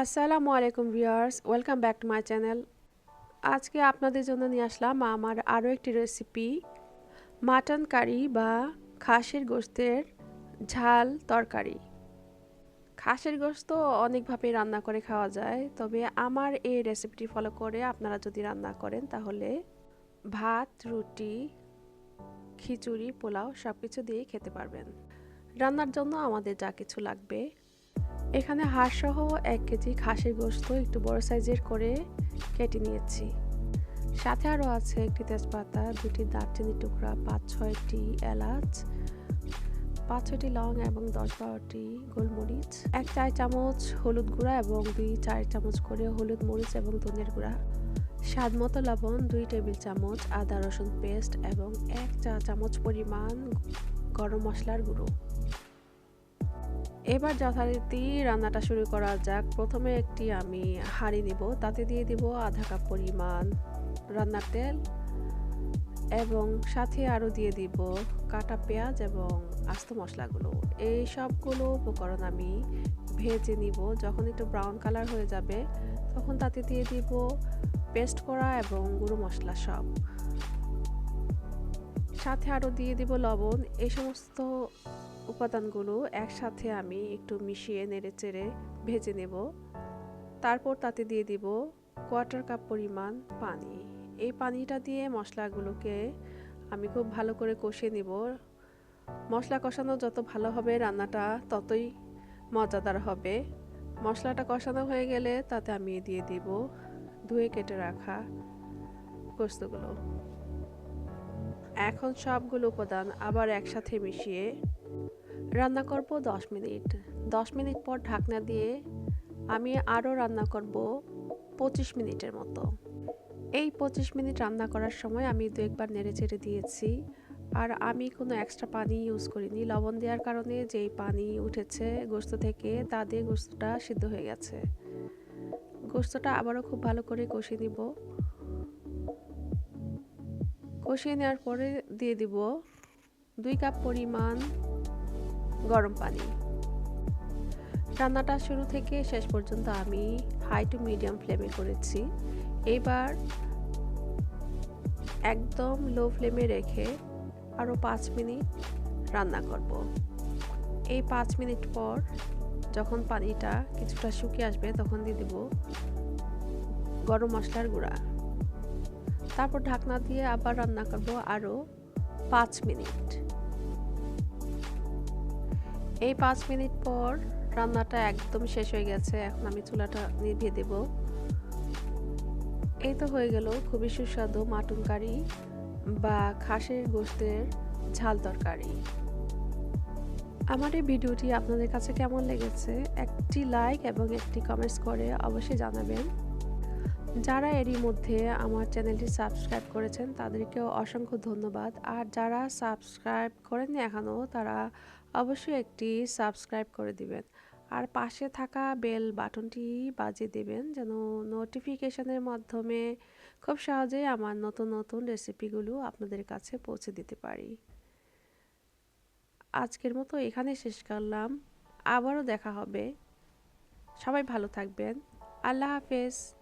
আসসালামু আলাইকুম viewers welcome back to my channel আজকে আপনাদের জন্য নিয়ে আসলাম আমার আরও একটি রেসিপি মাটন কারি বা খাসির গোস্তের ঝাল তরকারি। খাসির গোস্ত অনেকভাবে রান্না করে খাওয়া যায়, তবে আমার এই রেসিপিটি ফলো করে আপনারা যদি রান্না করেন, তাহলে ভাত, রুটি, খিচুড়ি, পোলাও সব কিছু দিয়ে খেতে পারবেন। রান্নার জন্য আমাদের যা কিছু লাগবে এখানে হাড়সহ এক কেজি খাসির গোস্ত একটু বড় সাইজের করে কেটে নিয়েছি। সাথে আরও আছে একটি তেজপাতা, দুটি দারচিনি টুকরা, পাঁচ, ছয়টি এলাচ, পাঁচ, ছয়টি লং এবং দশ, বারোটি গোলমরিচ, এক চার চামচ হলুদ গুঁড়া এবং দুই চার চামচ করে হলুদ মরিচ এবং ধনের গুঁড়া, স্বাদ মতো লবণ, দুই টেবিল চামচ আদা রসুন পেস্ট এবং এক চা, চামচ পরিমাণ গরম মশলার গুঁড়ো। এবার যথারীতি রান্নাটা শুরু করা যাক। প্রথমে একটি আমি হাঁড়ি নিব তাতে দিয়ে দিব আধা কাপ পরিমাণ রান্নার তেল এবং সাথে আরও দিয়ে দিব কাটা পেঁয়াজ এবং আস্ত মশলাগুলো। এই সবগুলো উপকরণ আমি ভেজে নিব। যখন একটু ব্রাউন কালার হয়ে যাবে, তখন তাতে দিয়ে দিব পেস্ট করা এবং গুঁড়ো মশলা সব। সাথে আরও দিয়ে দিব লবণ। এই সমস্ত উপাদানগুলো একসাথে আমি একটু মিশিয়ে নেড়ে চেড়ে ভেজে নেব। তারপর তাতে দিয়ে দিব কোয়ার্টার কাপ পরিমাণ পানি। এই পানিটা দিয়ে মশলাগুলোকে আমি খুব ভালো করে কষিয়ে নিব। মশলা কষানো যত ভালো হবে রান্নাটা ততই মজাদার হবে। মশলাটা কষানো হয়ে গেলে তাতে আমি দিয়ে দিব ধুয়ে কেটে রাখা গোস্তগুলো এখন সবগুলো উপাদান আবার একসাথে মিশিয়ে রান্না করব 10 মিনিট। 10 মিনিট পর ঢাকনা দিয়ে আমি আরও রান্না করব 25 মিনিটের মতো। এই 25 মিনিট রান্না করার সময় আমি দু একবার নেড়ে চেড়ে দিয়েছি আর আমি কোনো এক্সট্রা পানি ইউজ করিনি। লবণ দেওয়ার কারণে যেই পানি উঠেছে গোস্ত থেকে, তা দিয়ে গোস্তটা সিদ্ধ হয়ে গেছে। গোস্তটা আবারও খুব ভালো করে কষিয়ে নিব। কষিয়ে নেওয়ার পরে দিয়ে দিব দুই কাপ পরিমাণ গরম পানি। রান্নাটা শুরু থেকে শেষ পর্যন্ত আমি হাই টু মিডিয়াম ফ্লেমে করেছি। এবার একদম লো ফ্লেমে রেখে আরও পাঁচ মিনিট রান্না করব। এই পাঁচ মিনিট পর যখন পানিটা কিছুটা শুকিয়ে আসবে তখন দিয়ে দেব গরম মশলার গুঁড়া। তারপর ঢাকনা দিয়ে আবার রান্না করব আরও পাঁচ মিনিট। এই পাঁচ মিনিট পর রান্নাটা একদম শেষ হয়ে গেছে, এখন আমি চুলাটা নিভিয়ে দেব। এই তো হয়ে গেল খুবই সুস্বাদু মাটন কারি বা খাসির গোস্তের ঝাল তরকারি। আমার এই ভিডিওটি আপনাদের কাছে কেমন লেগেছে একটি লাইক এবং একটি কমেন্টস করে অবশ্যই জানাবেন। যারা এরই মধ্যে আমার চ্যানেলটি সাবস্ক্রাইব করেছেন, তাদেরকেও অসংখ্য ধন্যবাদ। আর যারা সাবস্ক্রাইব করেননি এখনও তারা অবশ্যই একটি সাবস্ক্রাইব করে দিবেন। আর পাশে থাকা বেল বাটনটি বাজিয়ে দেবেন, যেন নোটিফিকেশনের মাধ্যমে খুব সহজেই আমার নতুন নতুন রেসিপিগুলো আপনাদের কাছে পৌঁছে দিতে পারি। আজকের মতো এখানে শেষ করলাম। আবারও দেখা হবে। সবাই ভালো থাকবেন। আল্লাহ হাফেজ।